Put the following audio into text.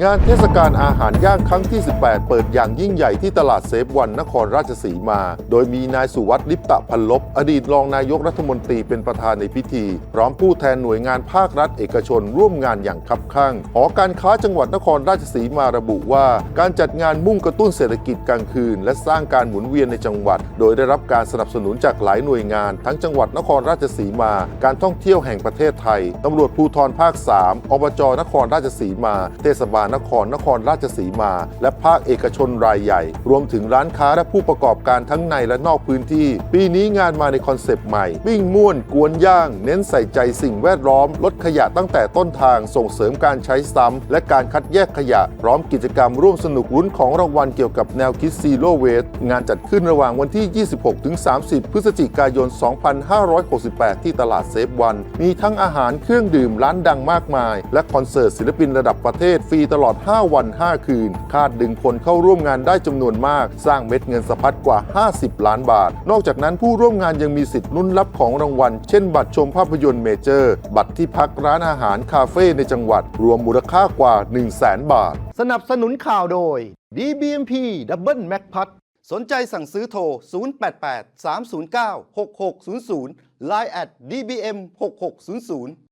งานเทศกาลอาหารย่างครั้งที่ 18 เปิดอย่างยิ่งใหญ่ที่ตลาดเซฟวันนครราชสีมา โดยมีนายสุวัสดิ์ลิปตะพันลบ อดีตรองนายกรัฐมนตรีเป็นประธานในพิธี พร้อมผู้แทนหน่วยงานภาครัฐเอกชนร่วมงานอย่างคับข้างหอการค้าจังหวัดนครราชสีมาระบุว่า การจัดงานมุ่งกระตุ้นเศรษฐกิจกลางคืน และสร้างการหมุนเวียนในจังหวัด โดยได้รับการสนับสนุนจากหลายหน่วยงาน ทั้งจังหวัดนครราชสีมา การท่องเที่ยวแห่งประเทศไทยตำรวจภูธรภาค 3อบจนครราชสีมา เทศบาลนคร นครราชสีมา และภาคเอกชนรายใหญ่ รวมถึงร้านค้าและผู้ประกอบการทั้งในและนอกพื้นที่ ปีนี้งานมาในคอนเซปต์ใหม่ ปิ้งม่วนกวนย่าง เน้นใส่ใจสิ่งแวดล้อม ลดขยะตั้งแต่ต้นทางส่งเสริมการใช้ซ้ำและการคัดแยกขยะ พร้อมกิจกรรมร่วมสนุกลุ้นของรางวัลเกี่ยวกับแนวคิดซีโร่เวสงานจัดขึ้นระหว่างวันที่ 26-30 พฤศจิกายน 2568 ที่ตลาดเซฟวัน มีทั้งอาหารเครื่องดื่มร้านดังมากมาย และคอนเสิร์ตศิลปินระดับประเทศฟรีตลอด 5 วัน 5 คืน คาดดึงคนเข้าร่วมงานได้จำนวนมาก สร้างเม็ดเงินสะพัดกว่า 50 ล้านบาท นอกจากนั้นผู้ร่วมงานยังมีสิทธิ์ลุ้นรับของรางวัล เช่น บัตรชมภาพยนตร์เมเจอร์ บัตรที่พักร้านอาหารคาเฟ่ในจังหวัด รวมมูลค่ากว่า 1 0 0 0 0แสนบาท สนับสนุนข่าวโดย DBMP Double Mac p a t สนใจสั่งซื้อโทร 088 309 6600 Line at DBM 6600